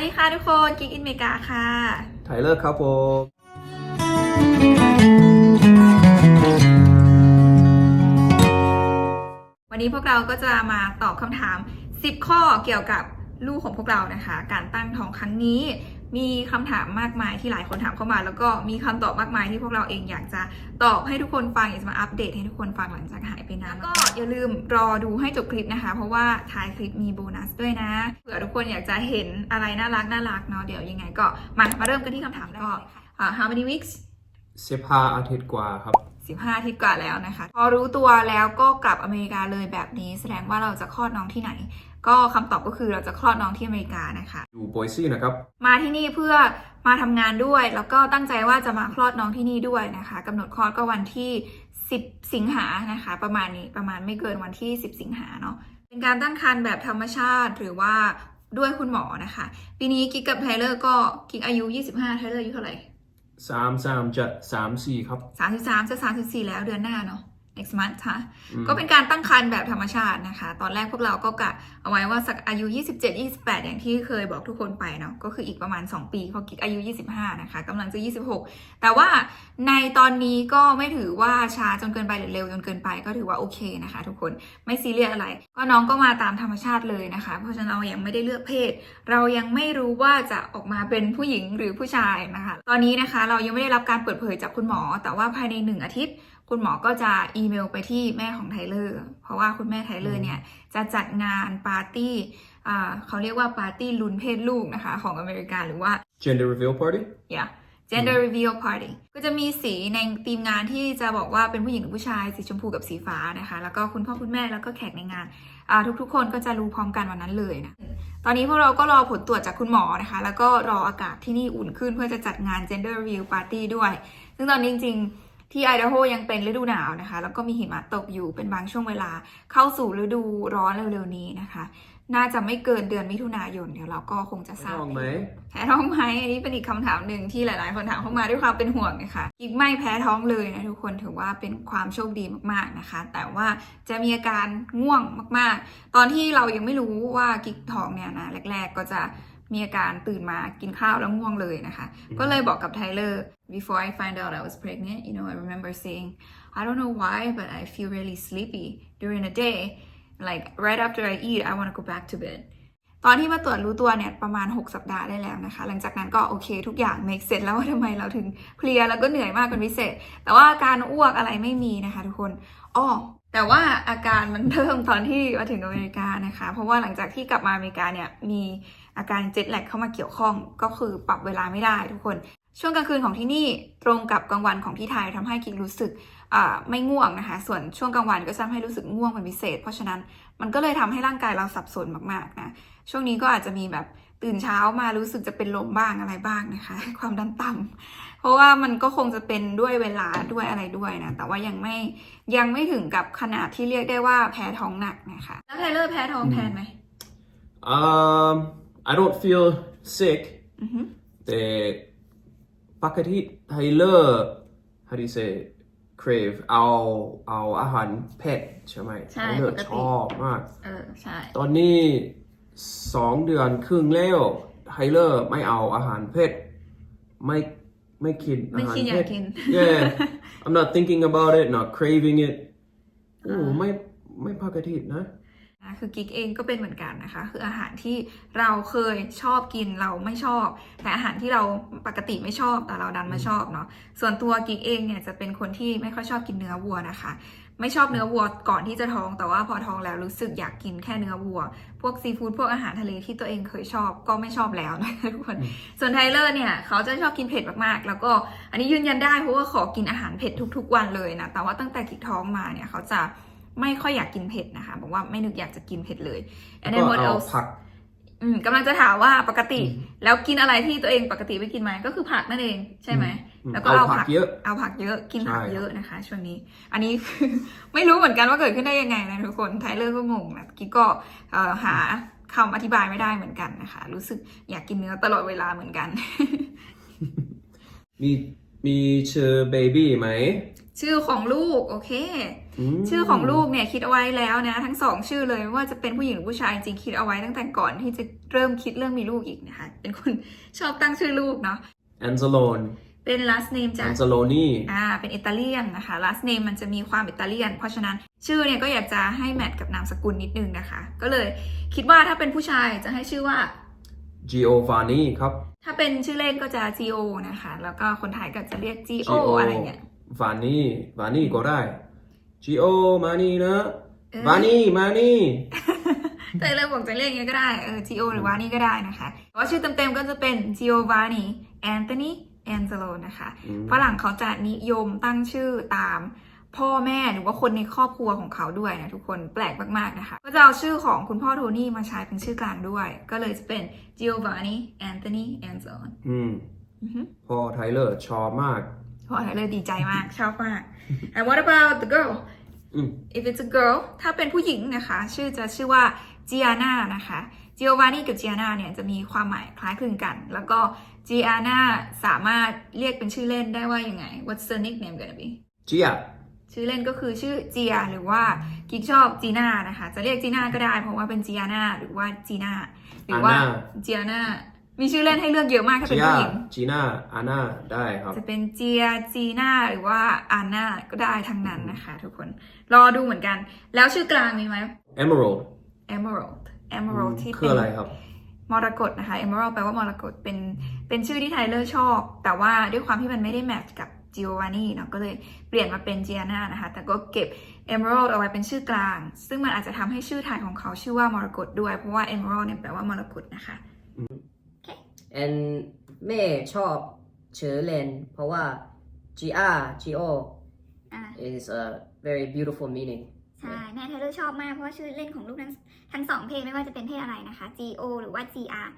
วัสดีค่ะทุกคนกิ๊กอินเมกาค่ะไทเลอร์ครับผมวันนี้พวกเราก็จะมาตอบคำถาม 10 ข้อเกี่ยวกับลูกของพวกเรานะคะ การตั้งท้องครั้งนี้ มีคำถามมากมายที่หลายคนถามเข้ามา แล้วก็มีคำตอบมากมายที่พวกเราเองอยากจะตอบให้ทุกคนฟังอยากจะมาอัปเดตให้ทุกคนฟังหลังจากหายไปนานแล้วก็อย่าลืมรอดูให้จบคลิปนะคะ เพราะว่าท้ายคลิปมีโบนัสด้วยนะเผื่อทุกคนอยากจะเห็นอะไรน่ารักน่ารักเนาะเดี๋ยวยังไงก็มามาเริ่มกันที่คำถามแรกก่อนอ่า how many weeks สิบห้าอาทิตย์กว่าครับ15อาทิตย์กว่าแล้วนะคะ พอรู้ตัวแล้วก็กลับอเมริกาเลยแบบนี้ แสดงว่าเราจะคลอดน้องที่ไหน ก็คำตอบก็คือเราจะคลอดน้องที่อเมริกานะคะอยู่บอยซี่นะครับ มาที่นี่เพื่อมาทำงานด้วย แล้วก็ตั้งใจว่าจะมาคลอดน้องที่นี่ด้วยนะคะกำหนดคลอดก็วันที่ 10 สิงหานะคะ ประมาณนี้ประมาณไม่เกินวันที่ 10 สิงหาเนาะเป็นการตั้งครรภ์แบบธรรมชาติหรือว่าด้วยคุณหมอนะคะ ปีนี้กิ๊กกับไทเลอร์ก็กิ๊กอายุ 25ไทเลอร์อายุเท่าไหร่สามสามจะสามสี่ครับ33จะ34แล้วเดือนหน้าเนาะ next month ค่ะอืมก็เป็นการตั้งครรภ์แบบธรรมชาตินะคะ ตอนแรกพวกเราก็กะเอาไว้ว่าสักอายุ 27 28 อย่างที่เคยบอกทุกคนไปเนาะ ก็คืออีกประมาณ 2 ปีเพราะกิ๊กอายุ 25 นะคะกำลังจะ 26 แต่ว่าในตอนนี้ก็ไม่ถือว่าช้าจนเกินไปหรือเร็วจนเกินไปก็ถือว่าโอเคนะคะ ทุกคน ไม่ซีเรียสอะไร ก็น้องก็มาตามธรรมชาติเลยนะคะ เพราะฉะนั้นเรายังไม่ได้เลือกเพศ เรายังไม่รู้ว่าจะออกมาเป็นผู้หญิงหรือผู้ชายนะคะ ตอนนี้นะคะเรายังไม่ได้รับการเปิดเผยจากคุณหมอ แต่ว่าภายในหนึ่งอาทิตย์ คุณหมอก็จะอีเมลไปที่แม่ของไทเลอร์ เพราะว่าคุณแม่ไทเลอร์เนี่ยจะจัดงานปาร์ตี้อ่าเขาเรียกว่าปาร์ตี้ลุ้นเพศลูกนะคะ ของอเมริกาหรือว่า gender reveal party yeah gender reveal party ก็จะมีสีในทีมงานที่จะบอกว่าเป็นผู้หญิงหรือผู้ชาย สีชมพูกับสีฟ้านะคะ แล้วก็คุณพ่อคุณแม่แล้วก็แขกในงานอ่าทุกๆ คนก็จะรู้พร้อมกันวันนั้นเลยนะ ตอนนี้พวกเราก็รอผลตรวจจากคุณหมอนะคะ แล้วก็รออากาศที่นี่อุ่นขึ้นเพื่อจะจัดงาน gender reveal party ด้วย ซึ่งตอนนี้จริงๆ ที่ไอดาโฮยังเป็นฤดูหนาวนะคะ แล้วก็มีหิมะตกอยู่เป็นบางช่วงเวลาเข้าสู่ฤดูร้อนเร็วๆนี้นะคะ น่าจะไม่เกินเดือนมิถุนายนเดี๋ยวเราก็คงจะทราบท้องไหมแพ้ท้องไหมอันนี้เป็นอีกคำถามหนึ่งที่หลายๆ คนถามเข้ามาด้วยความเป็นห่วงนะคะกิ๊กไม่แพ้ท้องเลยนะทุกคนถือว่าเป็นความโชคดีมากๆนะคะ แต่ว่าจะมีอาการง่วงมากๆ ตอนที่เรายังไม่รู้ว่ากิ๊กท้องเนี่ยนะแรก ๆ ก็จะ มีอาการตื่นมากินข้าวแล้วง่วงเลยนะคะ ก็เลยบอกกับไทเลอร์ before I find out I was pregnant you know I remember saying I don't know why but I feel really sleepy during the day like right after I eat I want to go back to bed ตอนที่มาตรวจรู้ตัวเนี่ยประมาณ 6 สัปดาห์ได้แล้วนะคะ หลังจากนั้นก็โอเคทุกอย่าง make sense แล้วว่าทำไมเราถึงเพลียแล้วก็เหนื่อยมากเป็นพิเศษ แต่ว่าการอ้วกอะไรไม่มีนะคะทุกคนอ้อแต่ว่าอาการมันเริ่มตอนที่มาถึงอเมริกานะคะ เพราะว่าหลังจากที่กลับมาอเมริกาเนี่ยมี อาการเจ็ตแลกเข้ามาเกี่ยวข้องก็คือปรับเวลาไม่ได้ทุกคน ช่วงกลางคืนของที่นี่ตรงกับกลางวันของที่ไทยทำให้กิ๊กรู้สึกไม่ง่วงนะคะ ส่วนช่วงกลางวันก็จะทำให้รู้สึกง่วงเป็นพิเศษ เพราะฉะนั้นมันก็เลยทำให้ร่างกายเราสับสนมากๆนะช่วงนี้ก็อาจจะมีแบบตื่นเช้ามารู้สึกจะเป็นลมบ้างอะไรบ้างนะคะ ความดันต่ำเพราะว่ามันก็คงจะเป็นด้วยเวลาด้วยอะไรด้วยนะ แต่ว่ายังไม่ยังไม่ถึงกับขนาดที่เรียกได้ว่าแพ้ท้องหนักนะคะ แล้วไทเลอร์แพ้ท้องแทนไหม I don't feel sick อือฮึแต่ปกติไทเลอร์ how do you say crave เอาเอาอาหารเผ็ดใช่ไหมใช่ไทเลอปร์กติ ชอบมาก เออใช่ ตอนนี้สองเดือนครึ่งแล้วไทเลอร์ไม่เอาอาหารเผ็ดไม่ไม่กินไม่อาหารกินอยาเผ็กดกิน yeah I'm not thinking about it not craving it โอ้ไม่ไม่ปกตินะ นะคือกิ๊กเองก็เป็นเหมือนกันนะคะ คืออาหารที่เราเคยชอบกินเราไม่ชอบ แต่อาหารที่เราปกติไม่ชอบแต่เราดันมาชอบเนาะส่วนตัวกิ๊กเองเนี่ยจะเป็นคนที่ไม่ค่อยชอบกินเนื้อวัวนะคะ ไม่ชอบเนื้อวัวก่อนที่จะท้อง แต่ว่าพอท้องแล้วรู้สึกอยากกินแค่เนื้อวัว พวกซีฟู้ดพวกอาหารทะเลที่ตัวเองเคยชอบก็ไม่ชอบแล้วนะคะทุกคนส่วนไทเลอร์เนี่ยเขาจะชอบกินเผ็ดมากๆ แล้วก็อันนี้ยืนยันได้เพราะว่าขอกินอาหารเผ็ดทุก ๆ วันเลยนะแต่ว่าตั้งแต่กิ๊กท้องมาเนี่ยเขาจะ ไม่ค่อยอยากกินเผ็ดนะคะ บอกว่าไม่นึกอยากจะกินเผ็ดเลย and ก็ then what เอา else ผักอืมกำลังจะถามว่าปกติอืมแล้วกินอะไรที่ตัวเองปกติไม่กินไหมก็คือผักนั่นเองใช่ไหมอืมแล้วก็เอาเอาผัผักเยอะเอาผักเยอะกินผักใช่เยอะนะคะ ช่วงนี้ อันนี้ไม่รู้เหมือนกันว่าเกิดขึ้นได้ยังไงนะทุกคนไทเลอร์ก็งงนะกิ๊กก็เอ่อหาคำอธิบายไม่ได้เหมือนกันนะคะ รู้สึกอยากกินเนื้อตลอดเวลาเหมือนกัน มีมีเชอร์เบบี้ไหม ชื่อของลูกโอเคมชื่อของลูกเนี่ยคิดเอาไว้แล้วนะ ทั้งสองชื่อเลยไม่ว่าจะเป็นผู้หญิงหรือผู้ชายจริงๆคิดเอาไว้ตั้งแต่ก่อนที่จะเริ่มคิดเรื่องมีลูกอีกนะคะ เป็นคนชอบตั้งชื่อลูกเนาะอันซาโลนเป็น last name จากอันซาโลนี่อ่าเป็นอิตาเลียนนะคะ last name มันจะมีความอิตาเลียน เพราะฉะนั้นชื่อเนี่ยก็อยากจะให้แมทกับนามสกุลนิดนึงนะคะ ก็เลยคิดว่าถ้าเป็นผู้ชายจะให้ชื่อว่าจิโอฟานีครับ ถ้าเป็นชื่อเล่นก็จะ Gio นะคะ แล้วก็คนไทยก็จะเรียก Gio Gio อะไรเงี้ย ฟานีฟานีก็ได้จิโอมานี่นะเออฟานีมานี่ แต่เราบอกจะเรียกยังไงก็ได้เออ Gio หรือว่านี่ก็ได้นะคะแต่ว่าชื่อเต็มๆก็จะเป็น Giovanni Anthony Angelo นะคะ อืม ฝรั่งเขาจะนิยมตั้งชื่อตามพ่อแม่หรือว่าคนในครอบครัวของเขาด้วยนะทุกคนแปลกมากๆนะคะ ก็จะเอาชื่อของคุณพ่อโทนี่มาใช้เป็นชื่อกลางด้วย ก็เลยจะเป็น Giovanni Anthony Angelo อืม อือฮึ พอไทเลอร์ชอบมาก พ่อเลยดีใจมาก ชอบมาก and what about the girl อืม if it's a girl ถ้าเป็นผู้หญิงนะคะ ชื่อจะชื่อว่า Gianna นะคะ Giovanni กับ Gianna เนี่ยจะมีความหมายคล้ายคลึงกัน แล้วก็ Gianna สามารถเรียกเป็นชื่อเล่นได้ว่ายังไง What's the nickname gonna be เจียชื่อเล่นก็คือชื่อเจียหรือว่ากิ๊กชอบจีน่านะคะ จะเรียกจีน่าก็ได้เพราะว่าเป็นจียาน่าหรือว่าจีน่าหรือว่าเจียน่า มีชื่อเล่นให้เลือกเยอะมากถ้าเจีเป็นยผู้หญิงจีน่าอาน่าได้ครับ จะเป็นเจียจีน่าหรือว่าอาน่าก็ได้ทั้งนั้นนะคะ ทุกคน รอดูเหมือนกัน แล้วชื่อกลางมีไหม Emerald Emerald Emerald ที่คืเป็อนอะไรครับมรกตนะคะ Emerald แปลว่ามรกตเป็นเป็นชื่อที่ไทเลอร์ชอบ แต่ว่าด้วยความที่มันไม่ได้แมทช์กับ Giovanni เนาะก็เลยเปลี่ยนมาเป็น Gianna นะคะ แต่ก็เก็บ Emerald เอาไว้เป็นชื่อกลาง ซึ่งมันอาจจะทำให้ชื่อไทยของเขาชื่อว่ามรกตด้วย เพราะว่า Emerald เนี่ยแปลว่ามรกตนะคะ and แม่ชอบชื่อเล่นเพราะว่า GR GO อ่า is a very beautiful meaning ใช่แม่เทเลอร์ชอบมากเพราะว่าชื่อเล่นของลูกทั้งทั้งสองเพศไม่ว่าจะเป็นเพศอะไรนะคะ G O หรือว่า G R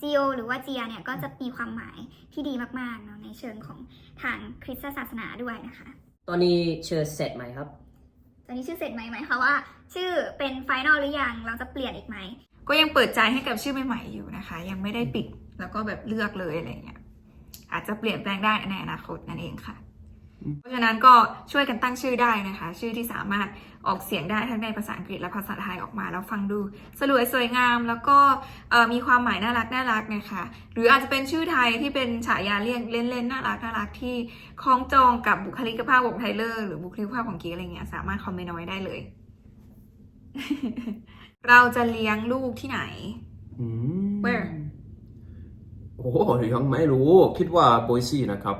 G O หรือว่า G R เนี่ยก็จะมีความหมายที่ดีมากๆเนาะในเชิงของทางคริสตศาสนาด้วยนะคะ ตอนนี้ชื่อเสร็จไหมครับ ตอนนี้ชื่อเสร็จไหมไหมคะว่า ชื่อเป็นไฟนอลหรือยังเราจะเปลี่ยนอีกไหมก็ยังเปิดใจให้กับชื่อใหม่ๆอยู่นะคะ ยังไม่ได้ปิด แล้วก็แบบเลือกเลยอะไรเงี้ยอาจจะเปลี่ยนแปลงได้ในอนาคตนั่นเองค่ะ เพราะฉะนั้นก็ช่วยกันตั้งชื่อได้นะคะ ชื่อที่สามารถออกเสียงได้ทั้งในภาษาอังกฤษและภาษาไทยออกมาแล้วฟังดูสลวยสวยงาม แล้วก็เอ่อมีความหมายน่ารักน่ารักนะคะ หรืออาจจะเป็นชื่อไทยที่เป็นฉายาเรียกเล่นๆน่ารักน่ารักที่คล้องจองกับบุคลิกภาพของไทเลอร์หรือบุคลิกภาพของกีอะไรเงี้ยสามารถคอมเมนต์เอาไว้ได้เลย เราจะเลี้ยงลูกที่ไหนอืม Where? โอ้โหยังไม่รู้คิดว่าโบยซี่นะครับ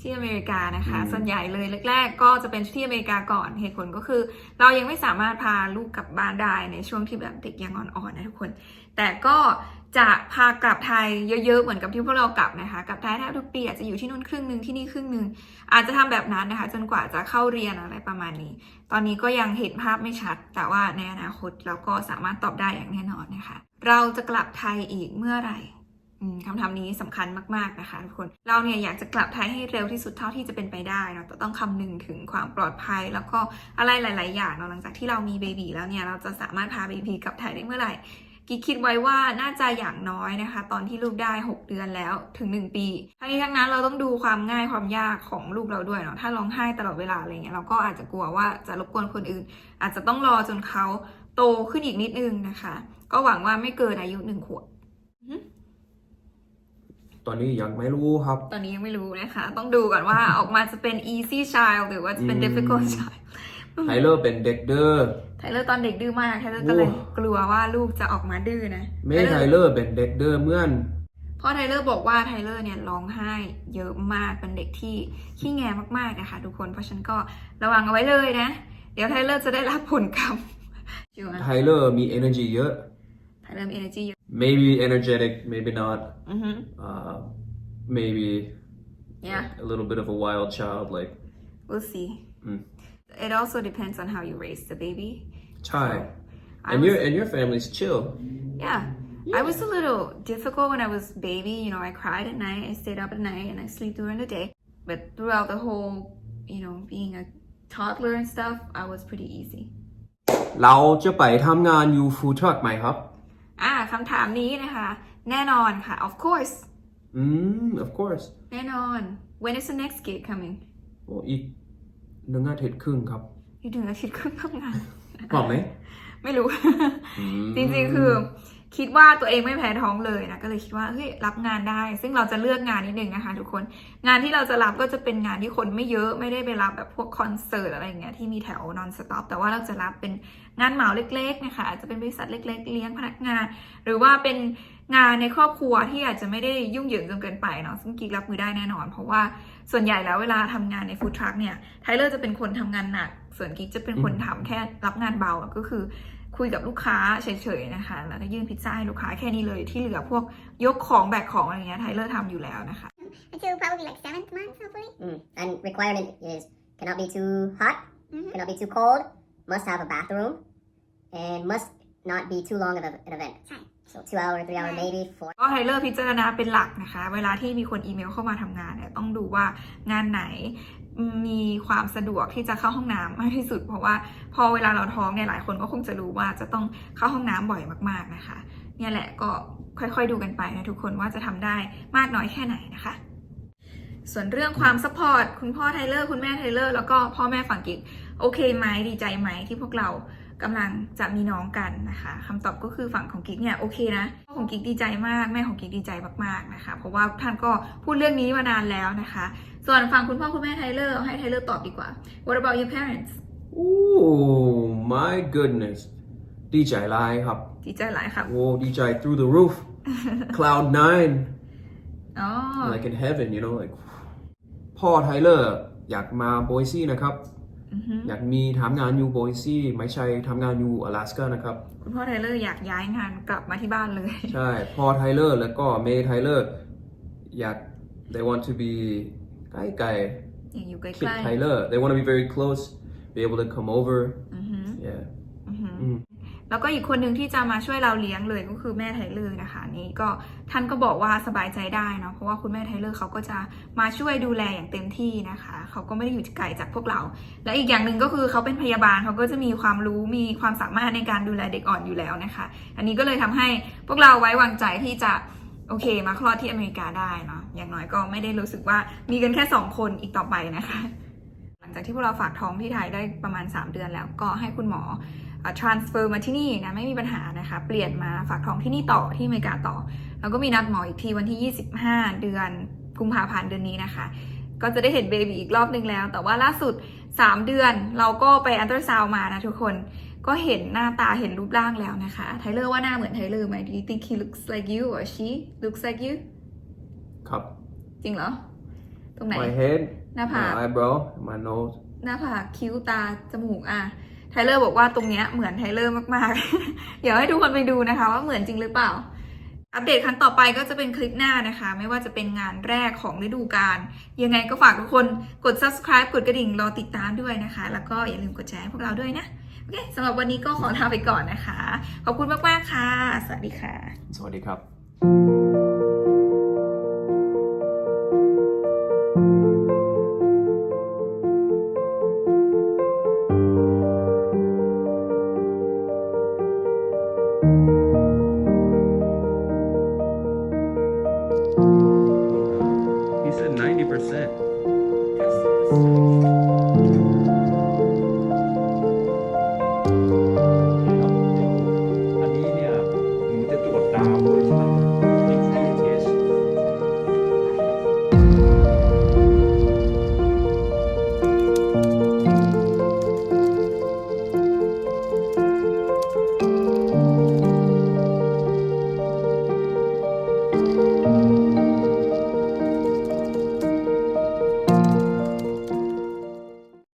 ที่อเมริกานะคะ อืม ส่วนใหญ่เลยแรกๆ ก็จะเป็นที่อเมริกาก่อนเหตุผลก็คือ เรายังไม่สามารถพาลูกกลับบ้านได้ในช่วงที่แบบเด็กยังอ่อนๆนะทุกคน แต่ก็จะพากลับไทยเยอะๆ เหมือนกับที่พวกเรากลับนะคะกลับไทยแทบทุกปีอาจจะอยู่ที่นู่นครึ่งหนึ่งที่นี่ครึ่งหนึ่งอาจจะทำแบบนั้นนะคะ จนกว่าจะเข้าเรียนอะไรประมาณนี้ ตอนนี้ก็ยังเห็นภาพไม่ชัด แต่ว่าในอนาคตเราก็สามารถตอบได้อย่างแน่นอนนะคะ เราจะกลับไทยอีกเมื่อไหร่อืม คำถามนี้สำคัญมาก ๆ นะคะทุกคน เราเนี่ยอยากจะกลับไทยให้เร็วที่สุดเท่าที่จะเป็นไปได้เนาะต่ต้องคำนึงถึงความปลอดภัย แล้วก็อะไรหลาย ๆ อย่างเนาะหลังจากที่เรามีเบบีแล้วเนี่ยเราจะสามารถพาเบบีกลับไทยได้เมื่อไหร่กิ๊กคิดไว้ว่าน่าจะอย่างน้อยนะคะ ตอนที่ลูกได้ 6 เดือนแล้วถึง 1 ปีทั้งนี้ทั้งนั้นเราต้องดูความง่ายความยากของลูกเราด้วยเนาะถ้าร้องไห้ตลอดเวลาอะไรเงี้ยเราก็อาจจะกลัวว่าจะรบกวนคนอื่น อาจจะต้องรอจนเขาโตขึ้นอีกนิดนึงนะคะ ก็หวังว่าไม่เกินอายุหนึ่งขวบ ตอนนี้ยังไม่รู้ครับ ตอนนี้ยังไม่รู้นะคะ ต้องดูก่อนว่าออกมาจะเป็น easy child หรือว่าจะเป็นอืม difficult child ไทเลอร์เป็นเด็กเด้อ ไทเลอร์ตอนเด็กดื้อมาก ไทเลอร์ก็เลยโอ้กลัวว่าลูกจะออกมาดื้อนะแม่ไทเลอร์เป็นเด็กเด้อเหมื่อนพ่อไทเลอร์บอกว่าไทเลอร์เนี่ยร้องไห้เยอะมาก เป็นเด็กที่ขี้แงมากๆนะคะทุกคน เพราะฉะนันก็ระวังเอาไว้เลยนะ เดี๋ยวไทเลอร์จะได้รับผลกรรมชัวร์ไทเลอร์มี energy เยอะ ไทเลอร์มี energy เยอะ maybe energetic maybe not อือฮึ uh, maybe yeah a little bit of a wild child like we'll see Mm. it also depends on how you raise the baby ใช่ I and was- your and your family's chill Yeah. I was a little difficult when I was baby. You know, I cried at night, I stayed up at night, and I sleep during the day. But throughout the whole, you know, being a toddler and stuff, I was pretty easy. เราจะไปทำงานอยู่ฟูทรัคไหมครับ อ่า คำถามนี้นะคะ แน่นอนค่ะ of course อืม of course แน่นอน when is the next gig coming โอ้อีกหนึ่งอาทิตย์ครึ่งครับที่ถึงอาทิตย์ครึ่งทำงานพร้อมไหม ไม่รู้อืมจริงๆคือ คิดว่าตัวเองไม่แพ้ท้องเลยนะก็เลยคิดว่าเฮ้ยรับงานได้ ซึ่งเราจะเลือกงานนิดนึงนะคะทุกคน งานที่เราจะรับก็จะเป็นงานที่คนไม่เยอะไม่ได้ไปรับแบบพวกคอนเสิร์ตอะไรเงี้ยที่มีแถวนอนสต็อปแต่ว่าเราจะรับเป็นงานเหมาเล็กๆนะคะอาจจะเป็นบริษัทเล็ก ๆ เลี้ยงพนักงาน หรือว่าเป็นงานในครอบครัวที่อาจจะไม่ได้ยุ่งเหยิงจนเกินไปเนาะซึ่งกิ๊กรับมือได้แน่นอน เพราะว่าส่วนใหญ่แล้วเวลาทำงานในฟู้ดทรัคเนี่ยไทเลอร์จะเป็นคนทำงานหนัก ส่วนกิ๊กจะเป็นคนทำแค่รับงานเบาก็คือ คุยกับลูกค้าเฉยๆนะคะแล้วก็ยื่นพิซซ่าให้ลูกค้าแค่นี้เลยที่เหลือพวกยกของแบกของอะไรเงี้ยไทเลอร์ทำอยู่แล้วนะคะ until probably like seventh month hopefully Mm. And requirement is cannot be too hot, Mhm. cannot be too cold, must have a bathroom, and must not be too long of a, an event. Right. So two hour, three hour, Right. maybe four. ก็ไทเลอร์พิจารณาเป็นหลักนะคะ เวลาที่มีคนอีเมลเข้ามาทำงานเนี่ยต้องดูว่างานไหน มีความสะดวกที่จะเข้าห้องน้ำมากที่สุด เพราะว่าพอเวลาเราท้องเนี่ยหลายคนก็คงจะรู้ว่าจะต้องเข้าห้องน้ำบ่อยมากๆนะคะ เนี่ยแหละก็ค่อยๆดูกันไปนะทุกคนว่าจะทำได้มากน้อยแค่ไหนนะคะ ส่วนเรื่องความซัพพอร์ตคุณพ่อไทเลอร์คุณแม่ไทเลอร์แล้วก็พ่อแม่ฝั่งกิ๊กโอเคไหมดีใจไหมที่พวกเรา กำลังจะมีน้องกันนะคะคำตอบก็คือฝั่งของกิ๊กเนี่ยโอเคนะพ่อของกิ๊กดีใจมากแม่ของกิ๊กดีใจมากๆนะคะ เพราะว่าท่านก็พูดเรื่องนี้มานานแล้วนะคะ ส่วนฝั่งคุณพ่อคุณแม่ไทเลอร์เอาให้ไทเลอร์ตอบดีกว่า What about your parents Oh my goodness ดีใจหลายครับ ดีใจหลายครับ โอ้ดีใจ through the roof cloud nine อ๋อ like in heaven you know like พ่อไทเลอร์อยากมาโบยซี่นะครับ อือฮึอยากมีทำงานอยู่โบยซี่ไม่ใช่ทำงานอยู่อลาสกานะครับ คุณพ่อไทเลอร์อยากย้ายงานกลับมาที่บ้านเลย ใช่พ่อไทเลอร์แล้วก็เมย์ไทเลอร์อยาก they want to be ใกล้ใกล้อยากอยู่ใกๆคิดล้ไทเลอร์ they want to be very close be able to come over ๆอือฮึ yeah อือฮึอืม แล้วก็อีกคนหนึ่งที่จะมาช่วยเราเลี้ยงเลยก็คือแม่ไทเลอร์นะคะนี่ก็ท่านก็บอกว่าสบายใจได้เนาะเพราะว่าคุณแม่ไทเลอร์เขาก็จะมาช่วยดูแลอย่างเต็มที่นะคะเขาก็ไม่ได้อยู่ไกลจากพวกเรา และอีกอย่างหนึ่งก็คือเขาเป็นพยาบาลเขาก็จะมีความรู้มีความสามารถในการดูแลเด็กอ่อนอยู่แล้วนะคะ อันนี้ก็เลยทำให้พวกเราไว้วางใจที่จะโอเค มาคลอดที่อเมริกาได้เนาะอย่างน้อยก็ไม่ได้รู้สึกว่ามีกันแค่สองคนอีกต่อไปนะคะ หลังจากที่พวกเราฝากท้องที่ไทยได้ประมาณ 3 เดือนแล้วก็ให้คุณหมอ transfer มาที่นี่นะไม่มีปัญหานะคะ เปลี่ยนมาฝากท้องที่นี่ต่อที่อเมริกาต่อ แล้วก็มีนัดหมออีกทีวันที่ 25 เดือนกุมภาพันธ์เดือนนี้นะคะ ก็จะได้เห็นเบบีอีกรอบนึงแล้ว แต่ว่าล่าสุด 3 เดือนเราก็ไปอันตราซาวมานะทุกคนก็เห็นหน้าตาเห็นรูปร่างแล้วนะคะไทเลอร์ว่าหน้าเหมือนไทเลอร์ไหม Do you think he looks like you or she looks like you ครับ จริงเหรอ ตรงไหน my head หน้าผาก my eyebrow my nose หน้าผากคิ้วตาจมูกอะ ไทเลอร์บอกว่าตรงเนี้ยเหมือนไทเลอร์มากๆ เดี๋ยวให้ทุกคนไปดูนะคะ ว่าเหมือนจริงหรือเปล่า อัปเดตครั้งต่อไปก็จะเป็นคลิปหน้านะคะ ไม่ว่าจะเป็นงานแรกของฤดูกาลยังไงก็ฝากทุกคนกด subscribe กดกระดิ่งรอติดตามด้วยนะคะ แล้วก็อย่าลืมกดแชร์ให้พวกเราด้วยนะโอเคสำหรับวันนี้ก็ขอลาไปก่อนนะคะ ขอบคุณมากๆค่ะ สวัสดีค่ะ สวัสดีครับ